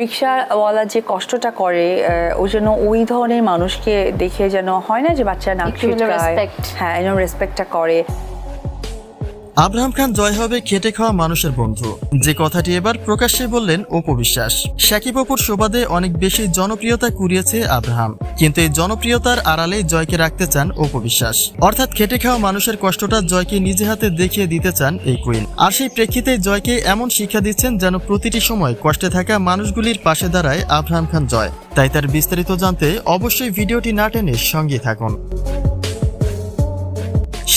রিক্সাওয়ালা যে কষ্টটা করে আহ, ওই জন্য ওই ধরনের মানুষকে দেখে যেন হয় না যে বাচ্চারা ছিটকায়। হ্যাঁ এরকম রেসপেক্টটা করে আব্রাহাম খান জয় হবে খেটে খাওয়া মানুষের বন্ধু। যে কথাটি এবার প্রকাশ্যে বললেন অপু বিশ্বাস। শাকিব অপুর সুবাদে অনেক বেশি জনপ্রিয়তা কুড়িয়েছে আব্রাহাম। কিন্তু এই জনপ্রিয়তার আড়ালে জয়কে রাখতে চান অপু বিশ্বাস। অর্থাৎ খেটে খাওয়া মানুষের কষ্টটা জয়কে নিজে হাতে দেখিয়ে দিতে চান এই কুইন। আর সেই প্রেক্ষিতে জয়কে এমন শিক্ষা দিচ্ছেন যেন প্রতিটি সময় কষ্টে থাকা মানুষগুলির পাশে দাঁড়ায় আব্রাহাম খান জয়। তাই তার বিস্তারিত জানতে অবশ্যই ভিডিওটি না টেনে সঙ্গে থাকুন।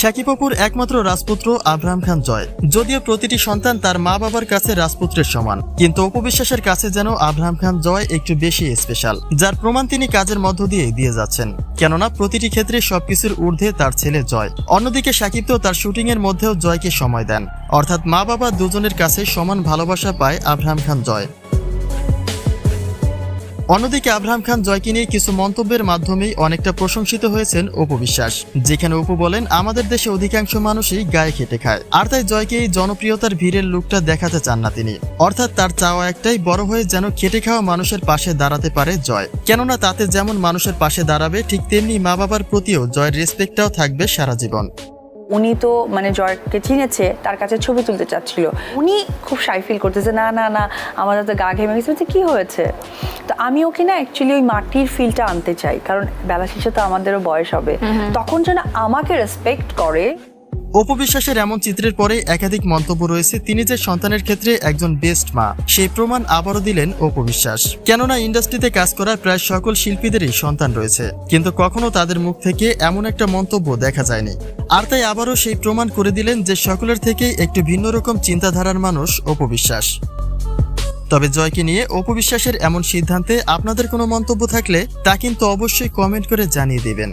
শাকিব অপুর একমাত্র রাজপুত্র আব্রাহাম খান জয়। যদিও প্রতিটি সন্তান তার মা বাবার কাছে রাজপুত্রের সমান। কিন্তু উপবিশ্বাসের কাছে যেন আব্রাহাম খান জয় একটু বেশি স্পেশাল যার প্রমাণ তিনি কাজের মধ্য দিয়ে দিয়ে যাচ্ছেন। কেননা প্রতিটি ক্ষেত্রে সবকিছুর ঊর্ধ্বে তার ছেলে জয়। অন্যদিকে শাকিব তো তার শুটিং এর মধ্যেও জয়কে সময় দেন। অর্থাৎ মা বাবা দুজনের কাছে সমান ভালোবাসা পায় আব্রাহাম খান জয়। অন্যদিকে আব্রাহাম খান জয়কে নিয়ে কিছু মন্তব্যের মাধ্যমেই অনেকটা প্রশংসিত হয়েছেন অপু বিশ্বাস। যেখানে অপু বলেন, আমাদের দেশে অধিকাংশ মানুষই গায়ে খেটে খায়। আর তাই জয়কে এই জনপ্রিয়তার ভিড়ের লুকটা দেখাতে চান না তিনি। অর্থাৎ তার চাওয়া একটাই, বড় হয়ে যেন খেটে খাওয়া মানুষের পাশে দাঁড়াতে পারে জয়। কেননা তাতে যেমন মানুষের পাশে দাঁড়াবে, ঠিক তেমনি মা বাবার প্রতিও জয়ের রেসপেক্টটাও থাকবে সারা জীবন। উনি তো মানে জয়কে চিনেছে তার কাছে ছবি তুলতে চাচ্ছিল। উনি খুব সাই ফিল করতেছে না না না আমাদের তো গা ঘেমে গেছে। বলছে, কি হয়েছে? তো আমি ওকে না অ্যাকচুয়ালি ওই মাটির ফিলটা আনতে চাই কারণ বেলা শেষে তো আমাদেরও বয়স হবে। তখন যেন আমাকে রেসপেক্ট করে অপু বিশ্বাসের এমন চিত্রের পরে একাধিক মন্তব্য রয়েছে। তিনি যে সন্তানের ক্ষেত্রে একজন বেস্ট মা, সেই প্রমাণ আবারও দিলেন অপু বিশ্বাস কেননা ইন্ডাস্ট্রিতে কাজ করা প্রায় সকল শিল্পীদেরই সন্তান রয়েছে। কিন্তু কখনো তাদের মুখ থেকে এমন একটা মন্তব্য দেখা যায়নি। আর তাই আবারও সেই প্রমাণ করে দিলেন যে সকলের থেকেই একটু ভিন্ন রকম চিন্তাধারার মানুষ অপু বিশ্বাস তবে জয়কে নিয়ে অপু বিশ্বাসের এমন সিদ্ধান্তে আপনাদের কোনো মন্তব্য থাকলে তা কিন্তু অবশ্যই কমেন্ট করে জানিয়ে দিবেন।